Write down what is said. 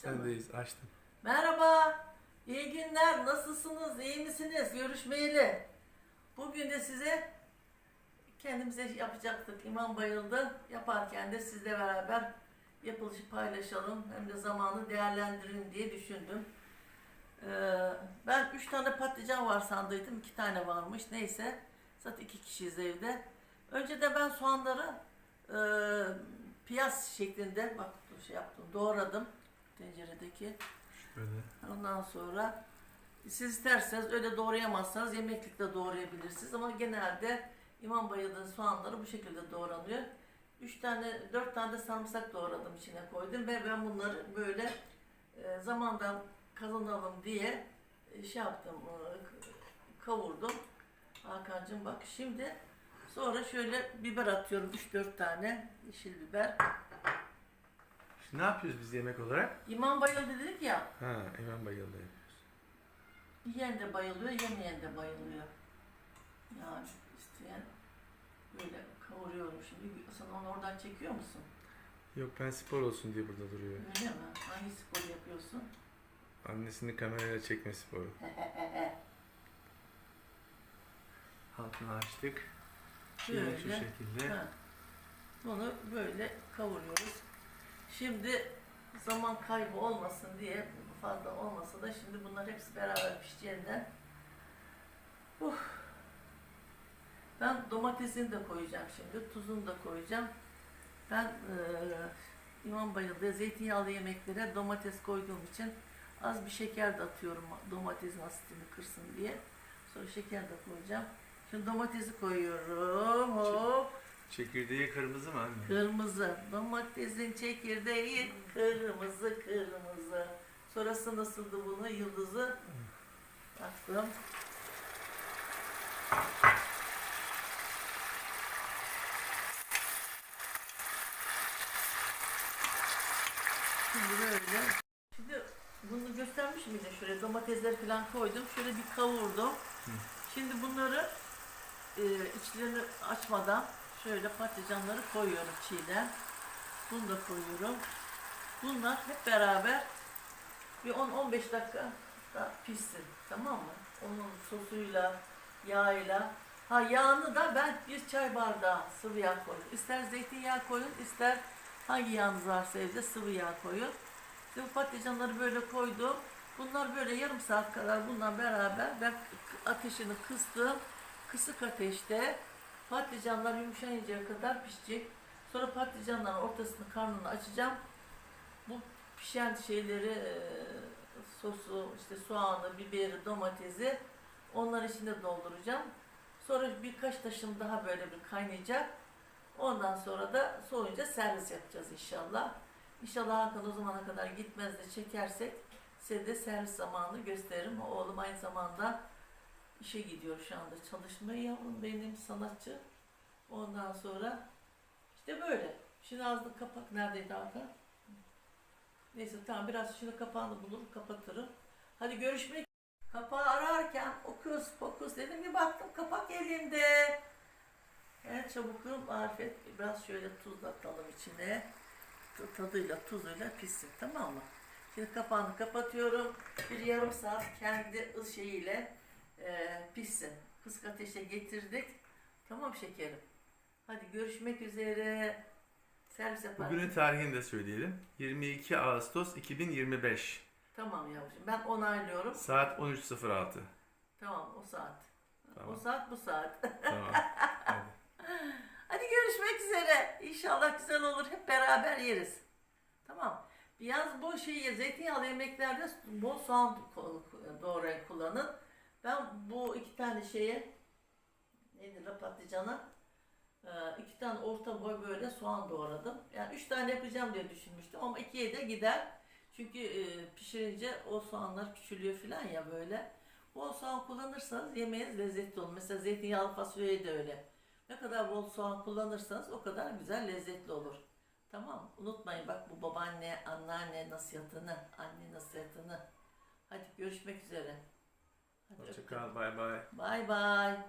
Sendeyiz açtım. Merhaba, iyi günler, nasılsınız, iyi misiniz? Görüşmeyeli. Bugün de size kendimize yapacaktık. İmam bayıldı. Yaparken de sizle beraber yapılışı paylaşalım. Hem de zamanı değerlendirelim diye düşündüm. Ee, ben üç tane patlıcan var sandıydım. iki tane varmış. Neyse. Zaten iki kişiyiz evde. Önce de ben soğanları e, piyaz şeklinde bak şey yaptım. Doğradım tenceredeki. Şöyle. Ondan sonra siz isterseniz öyle doğrayamazsanız yemeklikte doğrayabilirsiniz ama genelde imam bayıldığı soğanları bu şekilde doğranıyor. Üç tane, dört tane de sarımsak doğradım içine koydum ve ben bunları böyle e, zamandan kazanalım diye e, şey yaptım, e, kavurdum. Hakan'cığım bak şimdi sonra şöyle biber atıyorum 3-4 tane yeşil biber. Ne yapıyoruz biz yemek olarak? İmam bayıldı dedik ya, Ha, İmam bayıldı yapıyoruz. Yiyen de bayılıyor, yemeyen de bayılıyor. Yani isteyen böyle kavuruyorum şimdi. Sen onu oradan çekiyor musun? Yok ben spor olsun diye burada duruyor. Öyle mi? Hangi spor yapıyorsun? Annesini kamerayla çekme sporu. Altını açtık. Yine şu şekilde. Ha. Bunu böyle kavuruyoruz. Şimdi zaman kaybı olmasın diye fazla olmasa da şimdi bunlar hepsi beraber pişeceğinden. Uh. ben domatesini de koyacağım şimdi tuzunu da koyacağım. Ben eee İmam Bayıldı'ya zeytinyağlı yemeklere domates koyduğum için az bir şeker de atıyorum domatesin asitini kırsın diye. Sonra şeker de koyacağım. Şimdi domatesi koyuyorum hop Çekirdeği kırmızı mı anne? Kırmızı. Domatesin çekirdeği kırmızı kırmızı. Sonrası nasıldı bunu? Yıldızı attım. Şimdi böyle. Şimdi bunu göstermiş miydim? Şöyle domatesler falan koydum. Şöyle bir kavurdum. Şimdi bunları e, içlerini açmadan şöyle patlıcanları koyuyorum çiğden. Bunu da koyuyorum. Bunlar hep beraber bir 10-15 dakika da pişsin. Tamam mı? Onun sosuyla, yağıyla. Ha yağını da ben bir çay bardağı sıvı yağ koydum. İster zeytinyağı koyun, ister hangi yağınız varsa evde sıvı yağ koyun. Bu patlıcanları böyle koydum. Bunlar böyle yarım saat kadar bundan beraber ben ateşini kıstım. Kısık ateşte patlıcanlar yumuşayıncaya kadar pişecek. Sonra patlıcanların ortasını karnını açacağım. Bu pişen şeyleri e, sosu, işte soğanı, biberi, domatesi onların içine dolduracağım. Sonra birkaç taşım daha böyle bir kaynayacak. Ondan sonra da soğuyunca servis yapacağız inşallah. İnşallah Hakan o zamana kadar gitmez de çekersek size de servis zamanı gösteririm. Oğlum aynı zamanda işe gidiyor şu anda çalışmaya yavrum benim sanatçı. Ondan sonra işte böyle. Şimdi ağzını kapak neredeydi Hakan? Neyse tamam biraz şimdi kapağını bulur kapatırım. Hadi görüşmek. Kapağı ararken okus pokus dedim bir baktım kapak elimde. En çabuk marifet biraz şöyle tuz atalım içine. Tadıyla tuzuyla pişsin tamam mı? Şimdi kapağını kapatıyorum. Bir yarım saat kendi şeyiyle e, pişsin. Kısık ateşe getirdik. Tamam şekerim. Hadi görüşmek üzere. Servis yaparım. Bugünün tarihini de söyleyelim. 22 Ağustos 2025. Tamam yavrucuğum. Ben onaylıyorum. Saat 13.06. Tamam o saat. Tamam. O saat bu saat. Tamam. Hadi. Hadi görüşmek üzere. İnşallah güzel olur. Hep beraber yeriz. Tamam. Biraz bol şey zeytinyağlı yemeklerde bol soğan doğrayın kullanın. Ben bu iki tane şeye neydi la patlıcana e, iki tane orta boy böyle soğan doğradım. Yani üç tane yapacağım diye düşünmüştüm ama ikiye de gider. Çünkü e, pişirince o soğanlar küçülüyor falan ya böyle. Bol soğan kullanırsanız yemeğiniz lezzetli olur. Mesela zeytinyağlı fasulye de öyle. Ne kadar bol soğan kullanırsanız o kadar güzel lezzetli olur. Tamam Unutmayın bak bu babaanne, anneanne nasihatını, anne nasihatını. Hadi görüşmek üzere. What's? Bye bye. Bye bye.